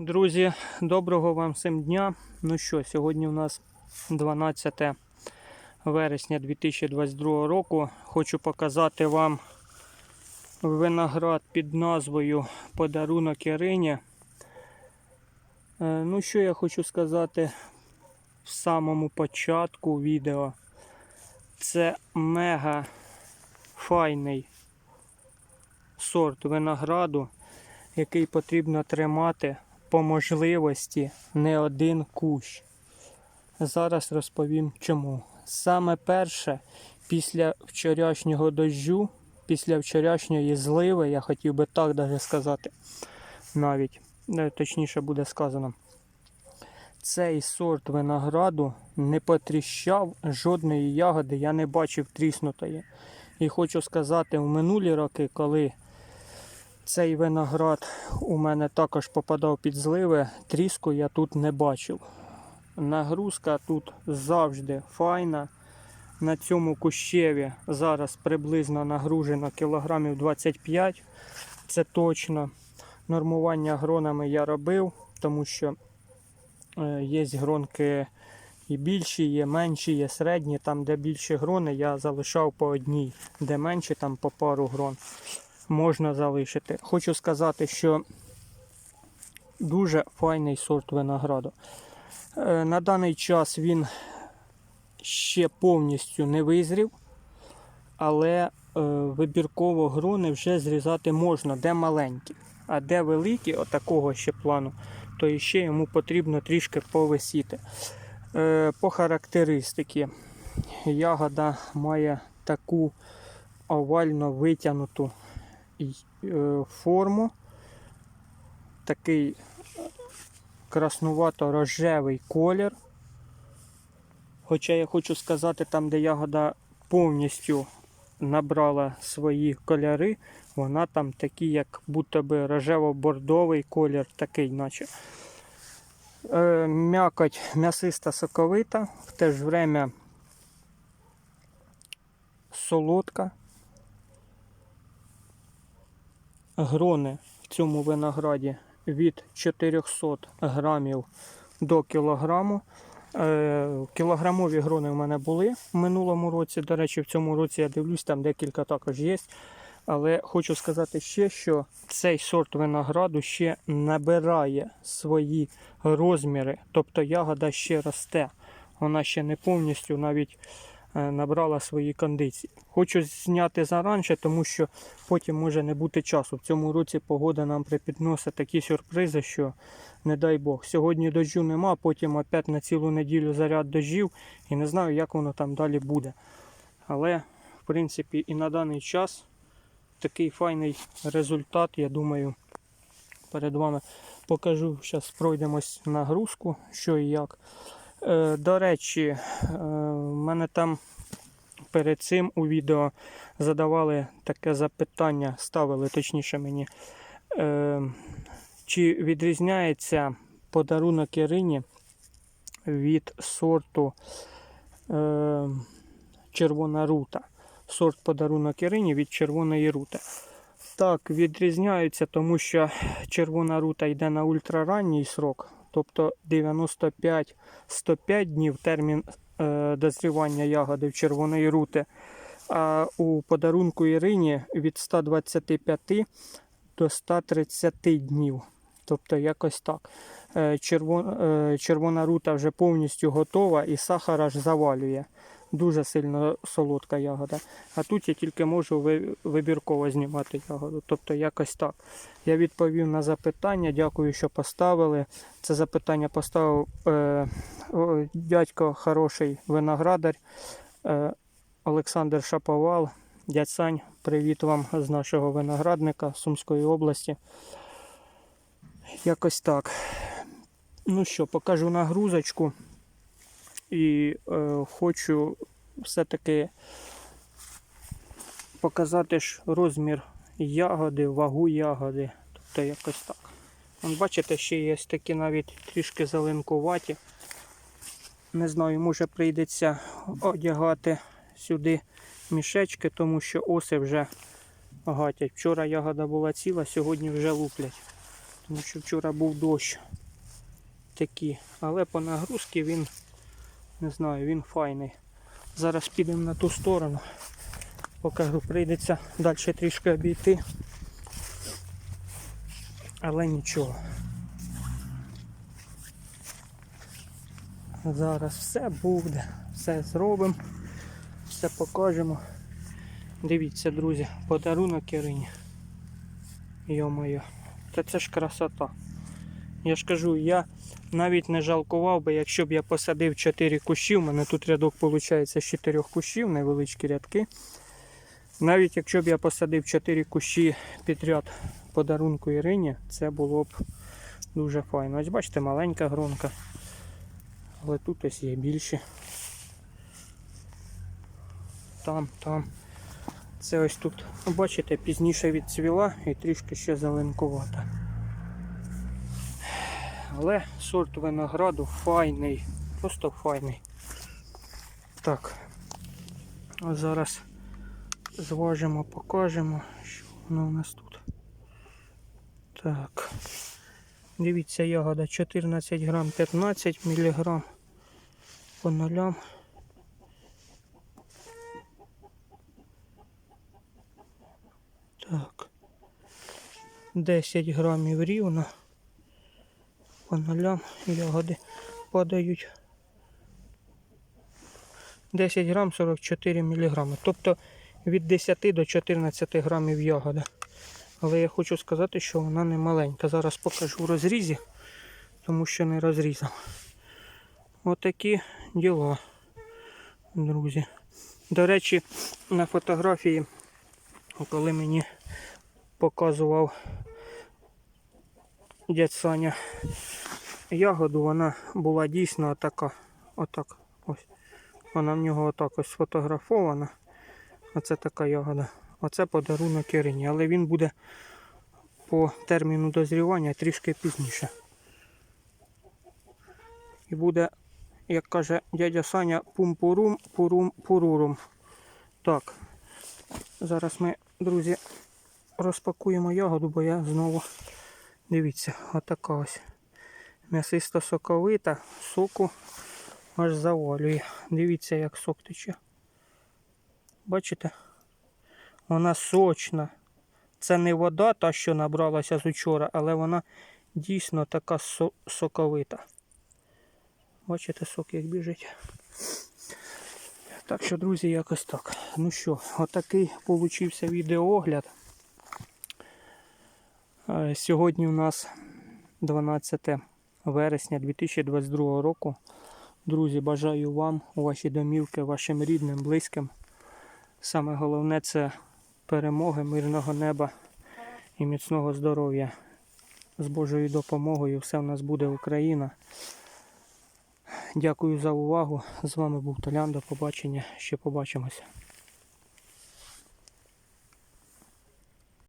Друзі, доброго вам всім дня. Ну що, сьогодні у нас 12 вересня 2022 року. Хочу показати вам виноград під назвою Подарунок Ірині. Е, Ну, що я хочу сказати в самому початку відео. Це мега файний сорт винограду, який потрібно тримати по можливості не один кущ. Зараз розповім чому. Саме перше, після вчорашнього дощу, після вчорашньої зливи, я хотів би так даже сказати, навіть, е, точніше буде сказано, цей сорт винограду не потріщав жодної ягоди, я не бачив тріснутої. І хочу сказати, в минулі роки, коли цей виноград у мене також попадав під зливи, тріску я тут не бачив. Нагрузка тут завжди файна. На цьому кущеві зараз приблизно нагружено кілограмів 25. Це точно. Нормування гронами я робив, тому що е, є гронки і більші, є менші, є середні. Там, де більші грони, я залишав по одній, де менші, там по пару грон можна залишити. Хочу сказати, що дуже файний сорт винограду. Е, На даний час він ще повністю не визрів, але е, вибірково грони вже зрізати можна, де маленькі. А де великі, отакого ще плану, то ще йому потрібно трішки повисіти. Е, По характеристики ягода має таку овально витягнуту форму. Такий краснувато-рожевий колір. Хоча я хочу сказати, там, де ягода повністю набрала свої кольори, вона там такий, як будто би рожево-бордовий колір, такий, наче. Е, м'якоть м'ясиста соковита, в те ж время солодка. Грони в цьому винограді від 400 грамів до кілограму. Е, Кілограмові грони в мене були в минулому році. До речі, в цьому році я дивлюсь, там декілька також є. Але хочу сказати ще, що цей сорт винограду ще набирає свої розміри, тобто ягода ще росте. Вона ще не повністю навіть набрала свої кондиції. Хочу зняти заранше, тому що потім може не бути часу. В цьому році погода нам припідносить такі сюрпризи, що не дай Бог. Сьогодні дощу нема, потім опять на цілу неділю заряд дощів і не знаю, як воно там далі буде. Але, в принципі, і на даний час такий файний результат, я думаю, перед вами покажу. Зараз пройдемось нагрузку, що і як. Е, до речі, е, мене там перед цим у відео задавали таке запитання, ставили точніше мені. Е, чи відрізняється подарунок Ірині від сорту е, червона рута? Сорт подарунок Ірині від червоної рути. Так, відрізняються, тому що червона рута йде на ультраранній срок, тобто 95-105 днів термін дозрівання ягоди в червоної рути. А у подарунку Ірині від 125 до 130 днів. Тобто якось так. Е, е, червона рута вже повністю готова і сахар аж завалює. Дуже сильно солодка ягода. А тут я тільки можу вибірково знімати ягоду. Тобто якось так. Я відповів на запитання. Дякую, що поставили. Це запитання поставив е, дядько хороший виноградар е, Олександр Шаповал. Дядь Сань, привіт вам з нашого виноградника Сумської області. Якось так. Ну що, покажу нагрузочку. І е, хочу все-таки показати ж розмір ягоди, вагу ягоди. Тобто якось так. Вон, бачите, ще є такі навіть трішки зеленкуваті. Не знаю, може прийдеться одягати сюди мішечки, тому що оси вже гатять. Вчора ягода була ціла, сьогодні вже луплять. тому що вчора був дощ такий. Але по нагрузці він, не знаю, він файний. Зараз підемо на ту сторону. Покажу, прийдеться далі трішки обійти. Але нічого. Зараз все буде, все зробимо, все покажемо. Дивіться, друзі, подарунок Ірині. Йо-моє, та це ж красота. Я ж кажу, я навіть не жалкував би, якщо б я посадив 4 кущі. У мене тут рядок виходить з 4 кущів, невеличкі рядки. Навіть якщо б я посадив 4 кущі підряд подарунку Ірині, це було б дуже файно. Ось бачите, маленька гронка. Але тут ось є більші. Там, там. Це ось тут, бачите, пізніше відцвіла і трішки ще зеленкувата. Але сорт винограду файний, просто файний. Так. А зараз зважимо, покажемо, що воно у нас тут. Так. Дивіться, ягода 14 грам 15 міліграм по нулям. Так. 10 грамів рівно. По нулям ягоди падають. 10 грам 44 міліграми. Тобто від 10 до 14 грамів ягода. Але я хочу сказати, що вона не маленька. Зараз покажу в розрізі, тому що не розрізав. Отакі діла, друзі. До речі, на фотографії, коли мені показував дядь Саня ягоду, вона була дійсно така. Отак. Ось. Вона в нього отак ось сфотографована. Оце така ягода. Оце подарунок Ірині, але він буде по терміну дозрівання трішки пізніше. І буде, як каже дядя Саня, пум-пурум, пурум, пурурум. Так, зараз ми, друзі, розпакуємо ягоду, бо я знову, дивіться, отака ось. М'ясисто соковита, соку аж завалює. Дивіться, як сок тече. Бачите? Вона сочна. Це не вода, та, що набралася з учора, але вона дійсно така со- соковита. Бачите, сок як біжить. Так що, друзі, якось так. Ну що, отакий получився відеоогляд. Е, Сьогодні у нас 12 вересня 2022 року. Друзі, бажаю вам, ваші домівки, вашим рідним, близьким. Саме головне це перемоги, мирного неба і міцного здоров'я. З Божою допомогою все в нас буде Україна. Дякую за увагу. З вами був Толян. До побачення. Ще побачимося.